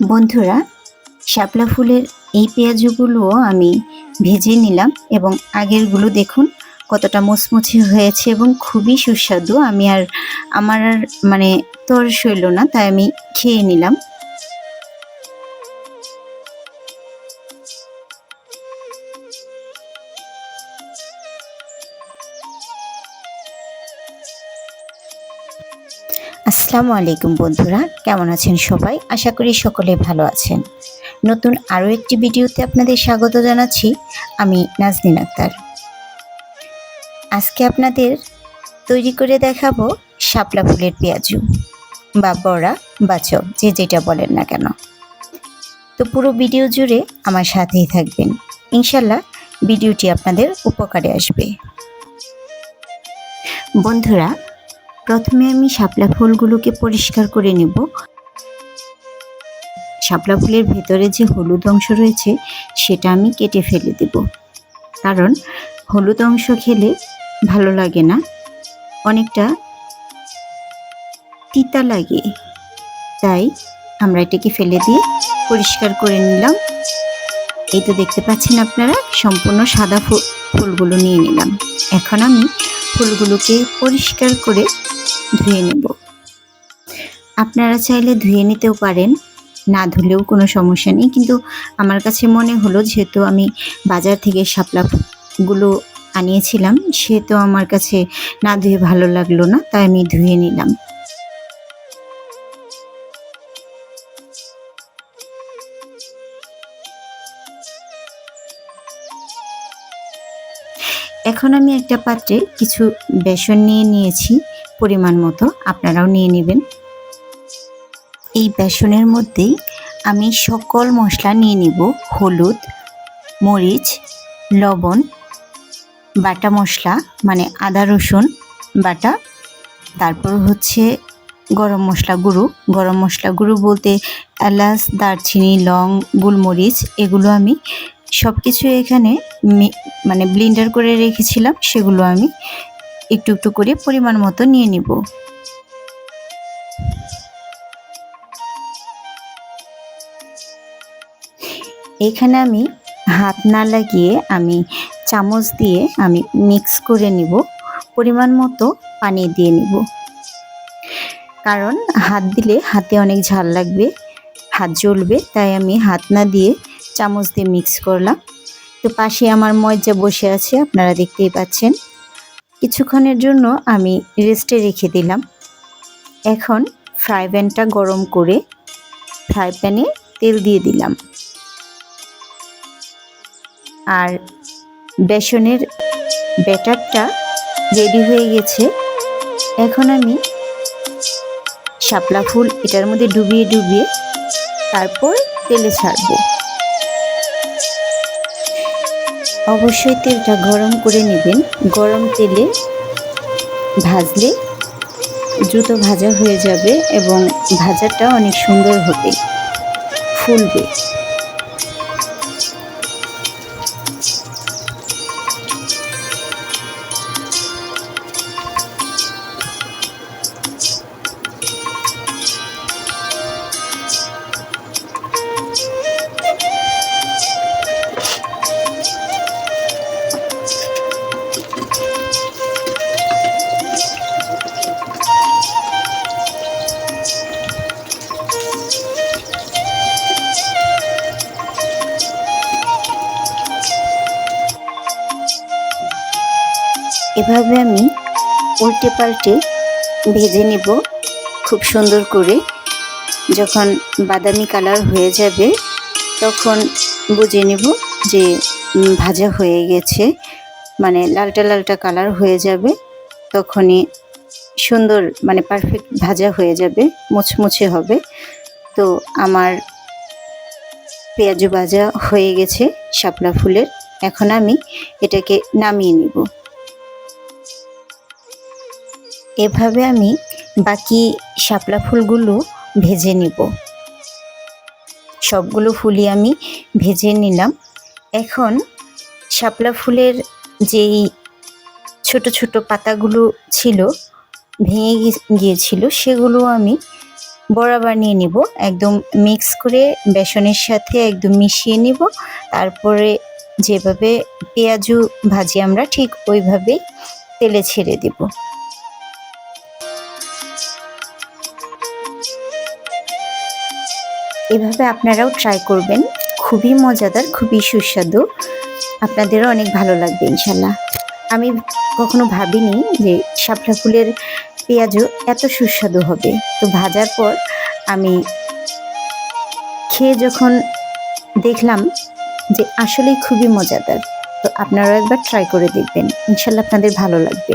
বন্ধুরা, শাপলা ফুলের এই পেঁয়াজগুলোও আমি ভেজে নিলাম এবং আগেরগুলো দেখুন, কতটা মুচমুচে হয়েছে এবং খুবই সুস্বাদু। আমি আর, আমার আর মানে তর সইল না, তাই আমি খেয়ে নিলাম। আসসালামু আলাইকুম বন্ধুরা, কেমন আছেন সবাই? আশা করি সকলে ভালো আছেন। নতুন আরও একটি ভিডিওতে আপনাদের স্বাগত জানাচ্ছি, আমি নাজনীন আক্তার। আজকে আপনাদের তৈরি করে দেখাবো শাপলা ফুলের পেঁয়াজু, বা বড়া, বা চপ, যে যেটা বলেন না কেন। তো পুরো ভিডিও জুড়ে আমার সাথেই থাকবেন। ইনশাল্লাহ ভিডিওটি আপনাদের উপকারে আসবে। বন্ধুরা প্রথমে আমি শাপলা ফুলগুলোকে পরিষ্কার করে নেব। শাপলা ফুলের ভেতরে যে হলুদ অংশ রয়েছে, সেটা আমি কেটে ফেলে দেব। কারণ হলুদ অংশ খেলে ভালো লাগে না। অনেকটা তিতা লাগে। তাই আমরা এটাকে ফেলে দিয়ে পরিষ্কার করে নিলাম। এই তো দেখতে পাচ্ছেন আপনারা, সম্পূর্ণ সাদা ফুল ফুলগুলো নিয়ে নিলাম। এখন আমি ফুলগুলোকে পরিষ্কার করে ধুয়ে নেব। আপনারা চাইলে ধুয়ে নিতেও পারেন, না ধুলেও কোনো সমস্যা নেই। কিন্তু আমার কাছে মনে হলো, যেহেতু আমি বাজার থেকে শাপলাগুলো আনিয়েছিলাম, সেহেতু আমার কাছে না ধুয়ে ভালো লাগল না, তাই আমি ধুয়ে নিলাম। এখন আমি একটা পাত্রে কিছু বেসন নিয়ে নিয়েছি। পরিমাণ মতো আপনারাও নিয়ে নেবেন। এই বেসনের মধ্যেই আমি সকল মশলা নিয়ে নিব। হলুদ, মরিচ, লবণ, বাটা মশলা মানে আদা, রসুন, বাটা, তারপর হচ্ছে গরম মশলা গুঁড়ো। গরম মশলা গুঁড়ো বলতে এলাচ, দারচিনি, লং, গোলমরিচ, এগুলো আমি সব কিছু এখানে মানে ব্লিন্ডার করে রেখেছিলাম। সেগুলো আমি একটু একটু করে পরিমাণ মতো নিয়ে নিব। এখানে আমি হাত না লাগিয়ে আমি চামচ দিয়ে আমি মিক্স করে নিব। পরিমাণ মতো পানি দিয়ে নিব। কারণ হাত দিলে হাতে অনেক ঝাল লাগবে, হাত জ্বলবে, তাই আমি হাত না দিয়ে চামচ দিয়ে মিক্স করলাম। তো পাশে আমার মজ্জা বসে আছে, আপনারা দেখতেই পাচ্ছেন। কিছুক্ষণের জন্য আমি রেস্টে রেখে দিলাম। এখন ফ্রাই প্যানটা গরম করে ফ্রাই প্যানে তেল দিয়ে দিলাম। আর বেসনের ব্যাটারটা রেডি হয়ে গেছে। এখন আমি শাপলা ফুল এটার মধ্যে ডুবিয়ে ডুবিয়ে তারপর তেলে ছাড়বো। অবশ্যই তেলটা গরম করে নেবেন। গরম তেলে ভাজলে দ্রুত ভাজা হয়ে যাবে এবং ভাজাটা অনেক সুন্দর হবে, ফুলবে। এভাবে আমি উল্টে পাল্টে ভেজে নেব খুব সুন্দর করে। যখন বাদামি কালার হয়ে যাবে, তখন বুঝে নেব যে ভাজা হয়ে গেছে। মানে লালটা লালটা কালার হয়ে যাবে, তখনই সুন্দর মানে পারফেক্ট ভাজা হয়ে যাবে মুচমুচে হবে। তো আমার পেঁয়াজু ভাজা হয়ে গেছে, শাপলা ফুলের। এখন আমি এটাকে নামিয়ে নিব। এভাবে আমি বাকি শাপলা ফুলগুলো ভেজে নিব। সবগুলো ফুলই আমি ভেজে নিলাম। এখন শাপলা ফুলের যেই ছোট ছোট পাতাগুলো ছিল, ভেঙে গিয়েছিল, সেগুলো আমি বড়া বানিয়ে নিব। একদম মিক্স করে বেসনের সাথে একদম মিশিয়ে নিব। তারপরে যেভাবে পেঁয়াজু ভাজি আমরা ঠিক ওইভাবেই তেলে ছেড়ে দেব। এভাবে আপনারাও ট্রাই করবেন। খুবই মজাদার, খুবই সুস্বাদু। আপনাদেরও অনেক ভালো লাগবে, ইনশাল্লাহ। আমি কখনো ভাবিনি যে শাপলা ফুলের পেঁয়াজও এত সুস্বাদু হবে। তো ভাজার পর আমি খেয়ে যখন দেখলাম যে আসলেই খুবই মজাদার, তো আপনারাও একবার ট্রাই করে দেখবেন। ইনশাল্লাহ আপনাদের ভালো লাগবে।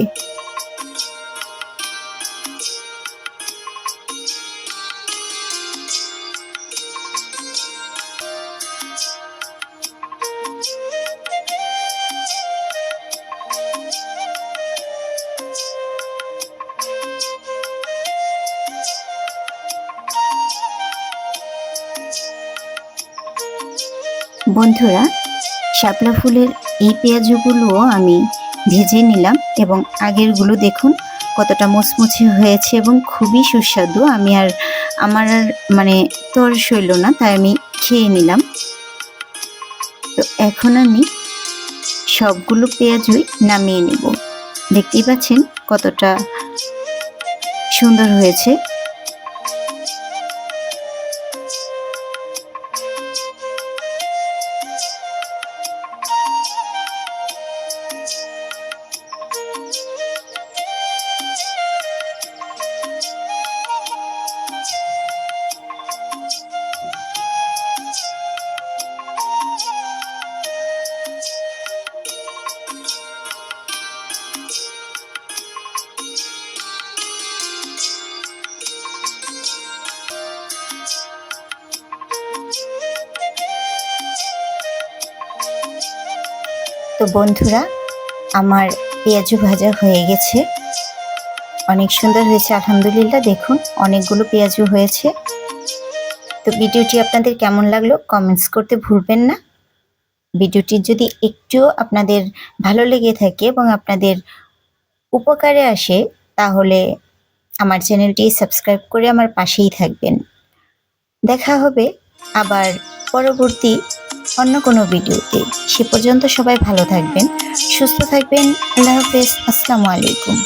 বন্ধুরা, শাপলা ফুলের এই পেঁয়াজগুলোও আমি ভেজে নিলাম এবং আগেরগুলো দেখুন, কতটা মুচমুচে হয়েছে এবং খুবই সুস্বাদু। আমি আর আমার আর মানে তর সইল না, তাই আমি খেয়ে নিলাম। তো এখন আমি সবগুলো পেঁয়াজই নামিয়ে নেব। দেখতেই পাচ্ছেন কতটা সুন্দর হয়েছে। তো বন্ধুরা, আমার পেঁয়াজু ভাজা হয়ে গেছে। অনেক সুন্দর হয়েছে, আলহামদুলিল্লাহ। দেখুন, অনেকগুলো পেঁয়াজু হয়েছে। তো ভিডিওটি আপনাদের কেমন লাগল কমেন্টস করতে ভুলবেন না। ভিডিওটি যদি একটুও আপনাদের ভালো লেগে থাকে এবং আপনাদের উপকারে আসে, তাহলে আমার চ্যানেলটি সাবস্ক্রাইব করে আমার পাশেই থাকবেন। দেখা হবে আবার পরবর্তী অন্য কোনো ভিডিওতে। সে পর্যন্ত সবাই ভালো থাকবেন সুস্থ থাকবেন। আল্লাহ হাফেজ। আসসালামু আলাইকুম।